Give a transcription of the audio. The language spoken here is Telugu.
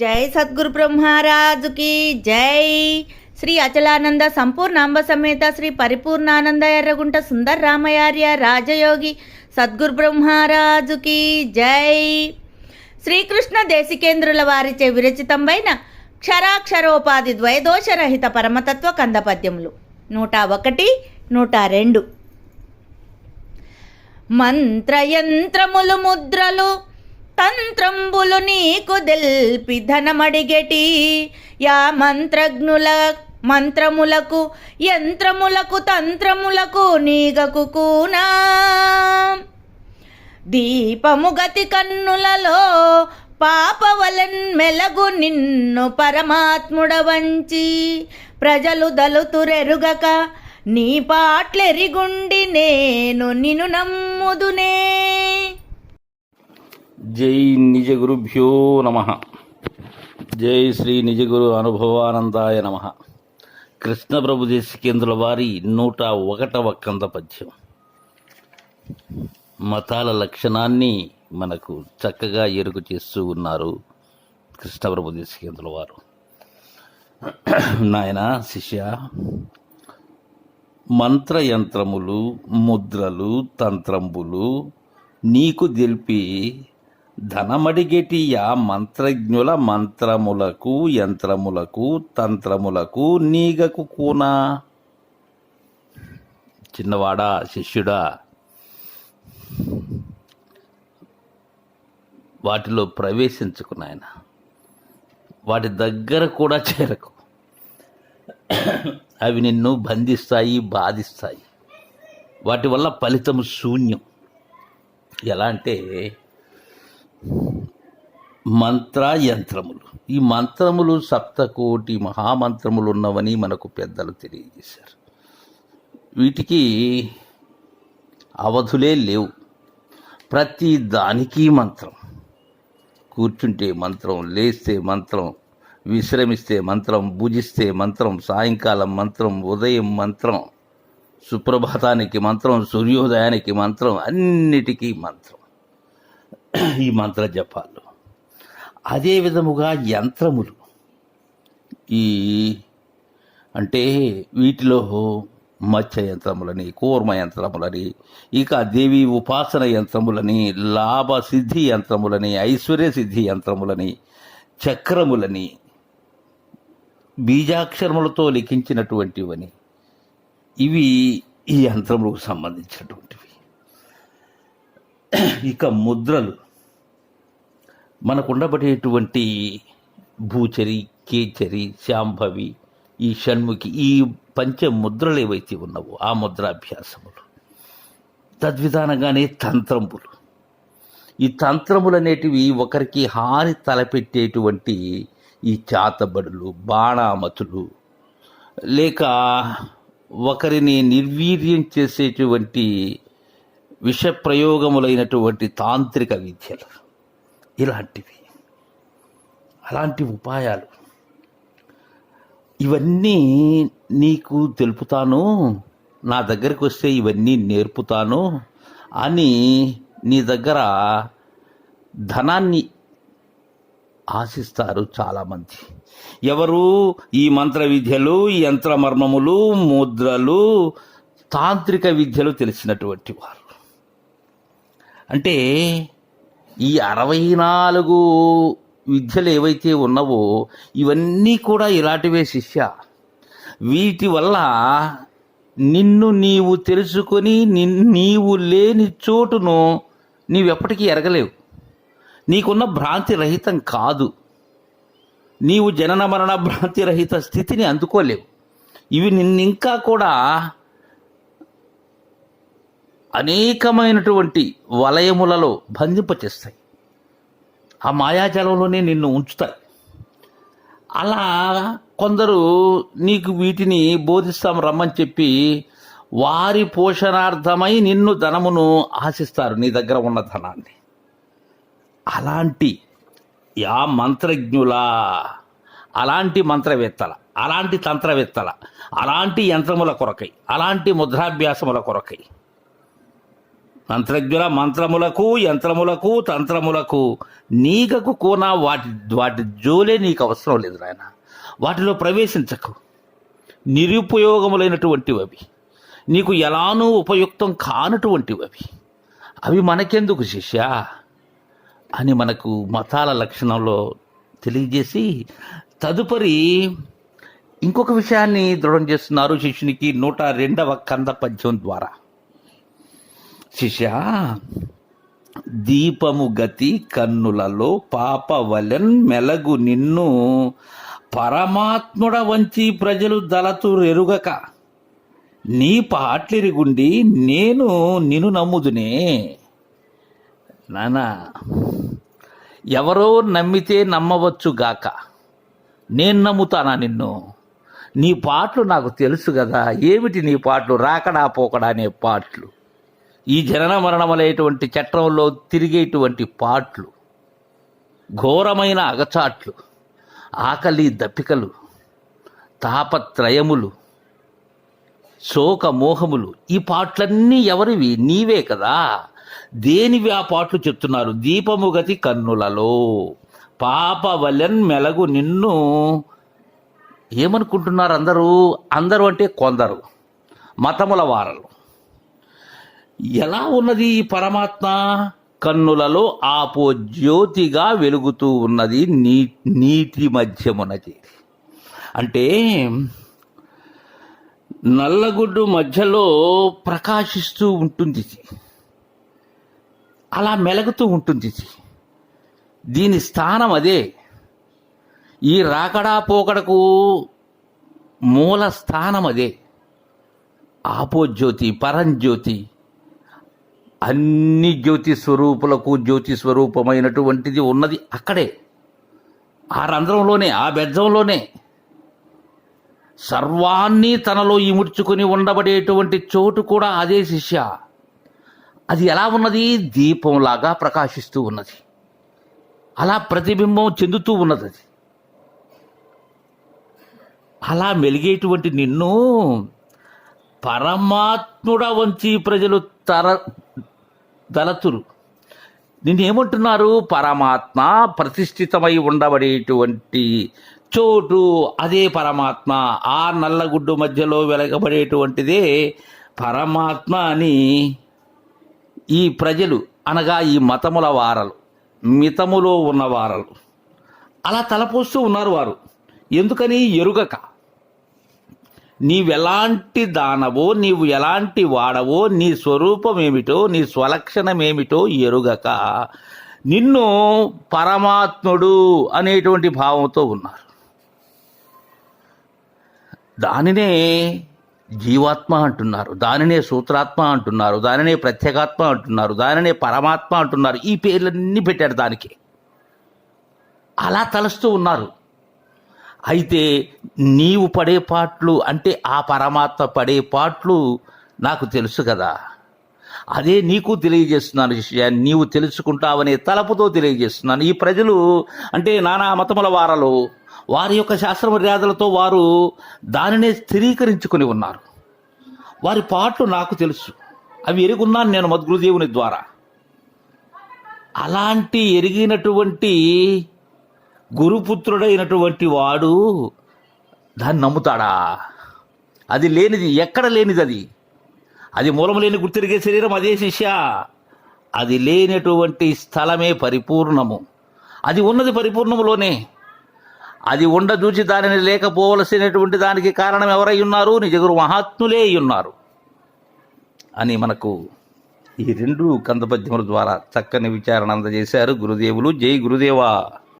జై సద్గురు బ్రహ్మరాజుకి జై. శ్రీ అచలానంద సంపూర్ణాంబ సమేత శ్రీ పరిపూర్ణానంద ఎర్రగుంట సుందర రామయార్య రాజయోగి సద్గురు బ్రహ్మరాజుకి జై. శ్రీకృష్ణ దేశికేంద్రుల వారిచే విరచితంబైన క్షరాక్షరోపాధి ద్వైదోషరహిత పరమతత్వ కందపద్యములు. నూట ఒకటి నూట రెండు. మంత్రయంత్రములు ముద్రలు తంత్రంబులు నీకు దెల్పి ధనమడిగెటి. యా మంత్రజ్ఞుల మంత్రములకు యంత్రములకు తంత్రములకు నీగకు కూనా. దీపము గతి కన్నులలో పాపవలన్ మెలగు నిన్ను పరమాత్ముడ వంచి ప్రజలు దలుతురెరుగక నీ పాట్లెరిగుండి నేను నిన్ను నమ్ముదునే. జై నిజ గురుభ్యో నమ. జై శ్రీ నిజ గురు అనుభవానందాయ నమ. కృష్ణ ప్రభు దేశికేంద్రుల వారి నూట ఒకటవ కంద పద్యం. మతాల లక్షణాన్ని మనకు చక్కగా ఎరుకు చేస్తూ ఉన్నారు కృష్ణ ప్రభు దేశికేంద్రుల వారు. నాయన శిష్య మంత్రయంత్రములు ముద్రలు తంత్రంబులు నీకు తెలిపి ధనమడిగెటియ మంత్రజ్ఞుల మంత్రములకు యంత్రములకు తంత్రములకు నీగకు కూనా? చిన్నవాడా శిష్యుడా? వాటిలో ప్రవేశించుకు నాయన. వాటి దగ్గర కూడా చేరకు. అవి నిన్ను బంధిస్తాయి బాధిస్తాయి. వాటి వల్ల ఫలితం శూన్యం. ఎలా అంటే మంత్రయంత్రములు. ఈ మంత్రములు సప్తకోటి మహామంత్రములు ఉన్నవని మనకు పెద్దలు తెలియజేశారు. వీటికి అవధులే లేవు. ప్రతి దానికి మంత్రం. కూర్చుంటే మంత్రం లేస్తే మంత్రం విశ్రమిస్తే మంత్రం భుజిస్తే మంత్రం సాయంకాలం మంత్రం ఉదయం మంత్రం సుప్రభాతానికి మంత్రం సూర్యోదయానికి మంత్రం అన్నిటికీ మంత్రం. ఈ మంత్ర జపాలు. అదే విధముగా యంత్రములు. ఈ అంటే వీటిలో మత్స్య యంత్రములని కూర్మ యంత్రములని ఇక దేవి ఉపాసన యంత్రములని లాభ సిద్ధి యంత్రములని ఐశ్వర్య సిద్ధి యంత్రములని చక్రములని బీజాక్షరములతో లిఖించినటువంటివని ఇవి ఈ యంత్రములకు సంబంధించినటువంటివి. ఇక ముద్రలు. మనకు ఉండబడేటువంటి భూచరి కేచరి శాంభవి ఈ షణ్ముఖి ఈ పంచ ముద్రలు ఏవైతే ఉన్నావో ఆ ముద్రాభ్యాసములు. తద్విధానంగానే తంత్రములు. ఈ తంత్రములు అనేటివి ఒకరికి హాని తలపెట్టేటువంటి ఈ చాతబడులు బాణామతులు లేక ఒకరిని నిర్వీర్యం చేసేటువంటి విషప్రయోగములైనటువంటి తాంత్రిక విద్యలు. ఇలాంటివి. అలాంటి ఉపాయాలు. ఇవన్నీ నీకు తెలుపుతాను నా దగ్గరికి వస్తే ఇవన్నీ నేర్పుతాను అని నీ దగ్గర ధనాన్ని ఆశిస్తారు చాలామంది. ఎవరు ఈ మంత్ర విద్యలు యంత్ర మర్మములు ముద్రలు తాంత్రిక విద్యలు తెలిసినటువంటి వారు. అంటే ఈ అరవై నాలుగు విద్యలు ఏవైతే ఉన్నావో ఇవన్నీ కూడా ఇలాంటివే శిష్య. వీటి వల్ల నిన్ను నీవు తెలుసుకొని నిన్ నీవు లేని చోటును నీవెప్పటికీ ఎరగలేవు. నీకున్న భ్రాంతి రహితం కాదు. నీవు జనన మరణ భ్రాంతి రహిత స్థితిని అందుకోలేవు. ఇవి నిన్నింకా కూడా అనేకమైనటువంటి వలయములలో బంధింపచేస్తాయి ఆ మాయాజలంలోనే నిన్ను ఉంచుతాయి. అలా కొందరు నీకు వీటిని బోధిస్తాం రమ్మని చెప్పి వారి పోషణార్థమై నిన్ను ధనమును ఆశిస్తారు నీ దగ్గర ఉన్న ధనాన్ని. అలాంటి యా మంత్రజ్ఞుల అలాంటి మంత్రవేత్తల అలాంటి తంత్రవేత్తల అలాంటి యంత్రముల కొరకై అలాంటి ముద్రాభ్యాసముల కొరకై మంత్రజ్ఞుల మంత్రములకు యంత్రములకు తంత్రములకు నీకకు కోన వాటి వాటి జోలే నీకు అవసరం లేదు నాయన. వాటిలో ప్రవేశించకు. నిరుపయోగములైనటువంటివి అవి నీకు ఎలానూ ఉపయుక్తం కానటువంటివి అవి అవి మనకెందుకు శిష్య? అని మనకు మతాల లక్షణంలో తెలియజేసి తదుపరి ఇంకొక విషయాన్ని దృఢం చేస్తున్నారు శిష్యునికి నూట రెండవ కంద పద్యం ద్వారా. శిష్య దీపము గతి కన్నులలో పాప వలెన్ మెలగు నిన్ను పరమాత్ముడ వంచి ప్రజలు దళతురెరుగక నీ పాట్లిరిగుండి నేను నిన్ను నమ్ముదునే. నానా ఎవరో నమ్మితే నమ్మవచ్చు గాక. నేను నమ్ముతానా నిన్ను? నీ పాటలు నాకు తెలుసు కదా ఏమిటి నీ పాటలు? రాకడా పోకడా అనే పాటలు. ఈ జనన మరణములైనటువంటి చట్రంలో తిరిగేటువంటి పాట్లు ఘోరమైన అగచాట్లు ఆకలి దప్పికలు తాపత్రయములు శోక మోహములు ఈ పాటలన్నీ ఎవరివి? నీవే కదా. దేనివి ఆ పాటలు చెప్తున్నారు? దీపము గతి కన్నులలో. పాపవలెన్ మెలగు నిన్ను. ఏమనుకుంటున్నారు అందరూ అందరూ అంటే కొందరు మతముల వారలు. ఎలా ఉన్నది ఈ పరమాత్మ? కన్నులలో ఆపో జ్యోతిగా వెలుగుతూ ఉన్నది నీ నీటి మధ్యమునది అంటే నల్లగుడ్డు మధ్యలో ప్రకాశిస్తూ ఉంటుంది. అలా మెలుగుతూ ఉంటుంది. దీని స్థానం అదే. ఈ రాకడా పోకడకు మూల స్థానం అదే. ఆపోజ్యోతి పరంజ్యోతి అన్ని జ్యోతి స్వరూపులకు జ్యోతి స్వరూపమైనటువంటిది ఉన్నది అక్కడే. ఆ రంధ్రంలోనే ఆ బెజ్జంలోనే. సర్వాన్ని తనలో ఇముడ్చుకుని ఉండబడేటువంటి చోటు కూడా అదే శిష్య. అది ఎలా ఉన్నది? దీపంలాగా ప్రకాశిస్తూ ఉన్నది. అలా ప్రతిబింబం చెందుతూ ఉన్నది అది. అలా మెలిగేటువంటి నిన్ను పరమాత్ముడ వంచి ప్రజలు తర దళతులు. నిన్నేమంటున్నారు పరమాత్మ ప్రతిష్ఠితమై ఉండబడేటువంటి చోటు అదే పరమాత్మ. ఆ నల్లగుడ్డు మధ్యలో వెలగబడేటువంటిదే పరమాత్మ అని ఈ ప్రజలు అనగా ఈ మతముల వారలు మితములో ఉన్న వారలు. అలా తలపోస్తూ ఉన్నారు వారు. ఎందుకని? ఎరుగక. నీవెలాంటి దానవో నీవు ఎలాంటి వాడవో నీ స్వరూపం ఏమిటో నీ స్వలక్షణమేమిటో ఎరుగక నిన్ను పరమాత్ముడు అనేటువంటి భావంతో ఉన్నారు. దానినే జీవాత్మ అంటున్నారు దానినే సూత్రాత్మ అంటున్నారు దానినే ప్రత్యేగాత్మ అంటున్నారు దానినే పరమాత్మ అంటున్నారు. ఈ పేర్లన్నీ పెట్టారు దానికి. అలా తలుస్తూ ఉన్నారు. అయితే నీవు పడే పాటలు అంటే ఆ పరమాత్మ పడే పాటలు నాకు తెలుసు కదా. అదే నీకు తెలియజేస్తున్నాను విషయాన్ని నీవు తెలుసుకుంటావనే తలపుతో తెలియజేస్తున్నాను. ఈ ప్రజలు అంటే నానా మతముల వారలు వారి యొక్క శాస్త్ర మర్యాదలతో వారు దానినే స్థిరీకరించుకొని ఉన్నారు. వారి పాటలు నాకు తెలుసు. అవి ఎరుగున్నాను నేను మద్గురుదేవుని ద్వారా. అలాంటి ఎరిగినటువంటి గురుపుత్రుడైనటువంటి వాడు దాన్ని నమ్ముతాడా? అది లేనిది ఎక్కడ లేనిది అది అది మూలం లేని గుర్తిరిగే శరీరం అదే శిష్య. అది లేనటువంటి స్థలమే పరిపూర్ణము. అది ఉన్నది పరిపూర్ణములోనే. అది ఉండదూచి దానిని లేకపోవలసినటువంటి దానికి కారణం ఎవరై ఉన్నారు? నిజగురు మహాత్ములే అయి ఉన్నారు. అని మనకు ఈ రెండు కందపద్యముల ద్వారా చక్కని విచారణ అందజేశారు గురుదేవులు. జై గురుదేవా.